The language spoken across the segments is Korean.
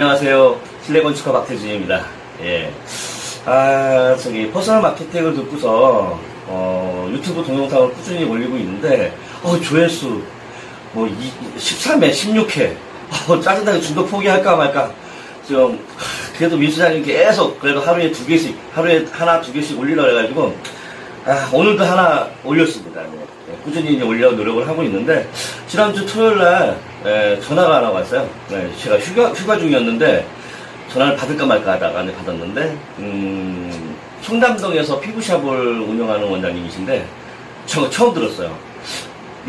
안녕하세요. 실내건축가 박태준입니다. 예. 아, 저기, 퍼스널 마케팅을 듣고서, 어, 유튜브 동영상을 꾸준히 올리고 있는데, 어, 조회수, 뭐, 이, 13회, 16회, 어, 짜증나게 중독 포기할까 말까. 좀, 그래도 민수장님 계속, 그래도 하루에 두 개씩, 하루에 하나, 두 개씩 올리라 그래가지고, 아, 오늘도 하나 올렸습니다. 네. 네, 꾸준히 올려 노력을 하고 있는데, 지난주 토요일 날, 에, 전화가 하나 왔어요. 네, 제가 휴가, 휴가 중이었는데, 전화를 받을까 말까 하다가 이제 받았는데, 음, 청담동에서 피부샵을 운영하는 원장님이신데, 저 처음 들었어요.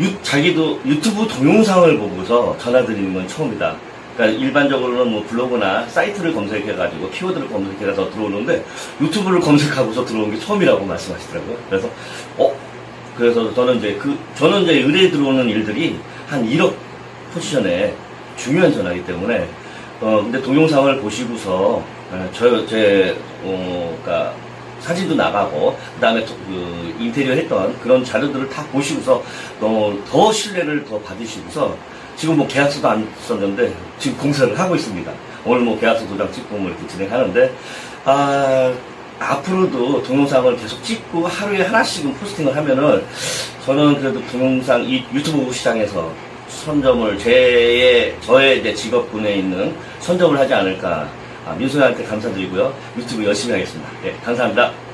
유, 자기도 유튜브 동영상을 보고서 전화 드리는 건 처음이다. 그러니까 일반적으로는 뭐 블로그나 사이트를 검색해가지고 키워드를 검색해서 들어오는데 유튜브를 검색하고서 들어온 게 처음이라고 말씀하시더라고요. 그래서 어 그래서 저는 이제 그 저는 이제 의뢰 들어오는 일들이 한 1억 포지션에 중요한 전화이기 때문에 어 근데 동영상을 보시고서 저제 어, 그러니까 사진도 나가고 그다음에 또그 인테리어 했던 그런 자료들을 다 보시고서 너무 더 신뢰를 더 받으시고서 지금 뭐 계약서도 안 썼는데 지금 공사를 하고 있습니다. 오늘 뭐 계약서 도장 찍고 뭐 이렇게 진행하는데 아 앞으로도 동영상을 계속 찍고 하루에 하나씩은 포스팅을 하면은 저는 그래도 동영상 이 유튜브 시장에서 선점을 제 저의 이제 직업군에 있는 선점을 하지 않을까 아, 민소희한테 감사드리고요 유튜브 열심히 하겠습니다. 네, 감사합니다.